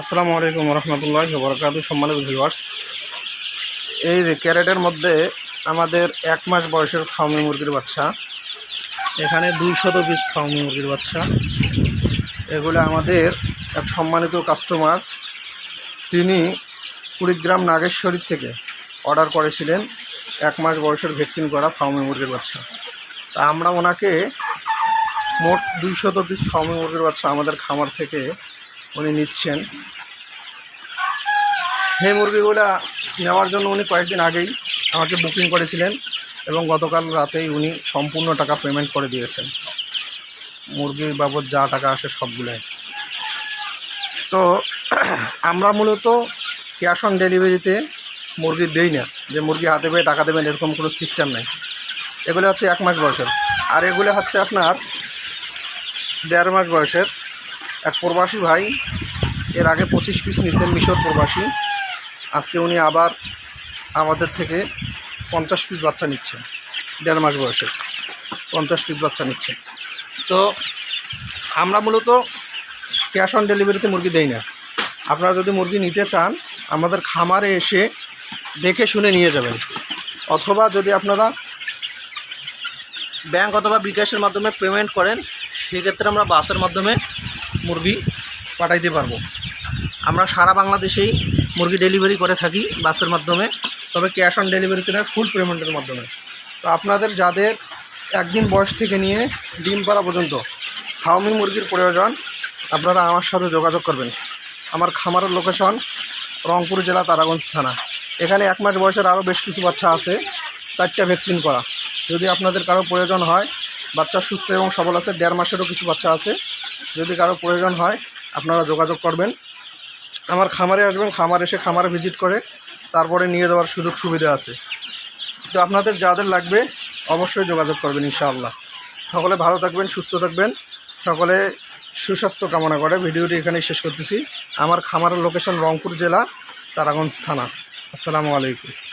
আসসালামু আলাইকুম রহমতুল্লাহ বরকাত সম্মানিত ভিউয়ার্স এই যে ক্যারেটের মধ্যে আমাদের এক মাস বয়সের ফার্মি মুরগির বাচ্চা। এখানে দুইশত পিস ফার্মি মুরগির বাচ্চা। এগুলো আমাদের এক সম্মানিত কাস্টমার তিনি কুড়িগ্রাম নাগেশ্বরী থেকে অর্ডার করেছিলেন এক মাস বয়সের ভ্যাকসিন করা ফার্মি মুরগির বাচ্চা। তা আমরা ওনাকে মোট দুইশত পিস ফার্মি মুরগির বাচ্চা আমাদের খামার থেকে উনি নিচ্ছেন। এই মুরগিগুলা, নেওয়ার জন্য উনি কয়েকদিন আগেই আমাকে বুকিং করেছিলেন এবং গতকাল রাতেই উনি সম্পূর্ণ টাকা পেমেন্ট করে দিয়েছেন। মুরগির বাবদ যা টাকা আসে সবগুলাই। তো আমরা মূলত ক্যাশ অন ডেলিভারিতে মুরগি দেই না। যে মুরগি হাতে পেয়ে টাকা দেবেন এরকম কোনো সিস্টেম নেই। এগুলো হচ্ছে এক মাস বয়সের। আর এগুলো হচ্ছে আপনার দেড় মাস বয়সের। এক প্রবাসী ভাই, এর আগে পঁচিশ পিস নিছেন মিশর প্রবাসী। আজকে উনি আবার আমাদের থেকে পঞ্চাশ পিস বাচ্চা নিচ্ছেন, দেড় মাস বয়সে। পঞ্চাশ পিস বাচ্চা নিচ্ছেন। তো আমরা মূলত ক্যাশ অন ডেলিভারিতে মুরগি দেই না। আপনারা যদি মুরগি নিতে চান, আমাদের খামারে এসে দেখে শুনে নিয়ে যাবেন। অথবা যদি আপনারা ব্যাংক অথবা বিকাশের মাধ্যমে পেমেন্ট করেন, সেক্ষেত্রে আমরা বাসের মাধ্যমে মুরগি পাঠাইতে পারব। আমরা সারা বাংলাদেশেই মুরগি ডেলিভারি করে থাকি বাসের মাধ্যমে, তবে ক্যাশ অন ডেলিভারিতে নয় ফুল পেমেন্টের মাধ্যমে। তো আপনাদের যাদের একদিন বয়স থেকে নিয়ে ডিম পাড়া পর্যন্ত ফার্মি মুরগির প্রয়োজন, আপনারা আমার সাথে যোগাযোগ করবেন। আমার খামারের লোকেশন রংপুর জেলা তারাগঞ্জ থানা। এখানে এক মাস বয়সের আরও বেশ কিছু বাচ্চা আছে, চারটা ভ্যাকসিন করা। যদি আপনাদের কারও প্রয়োজন হয়, বাচ্চা সুস্থ এবং সবল আছে, দেড় মাসেরও কিছু বাচ্চা আছে যদি কারও প্রয়োজন হয়, আপনারা যোগাযোগ করবেন। আমার খামারে আসবেন, খামার এসে খামারে ভিজিট করে তারপরে নিয়ে যাওয়ার সুযোগ সুবিধা আছে। তো আপনাদের যাদের লাগবে, অবশ্যই যোগাযোগ করবেন ইনশাআল্লাহ। সকলে ভালো থাকবেন, সুস্থ থাকবেন। সকলে সুস্বাস্থ্য কামনা করে। ভিডিওটি এখানেই শেষ করতেছি। আমার খামারের লোকেশন রংপুর জেলা, তারাগঞ্জ থানা। আসসালামু আলাইকুম।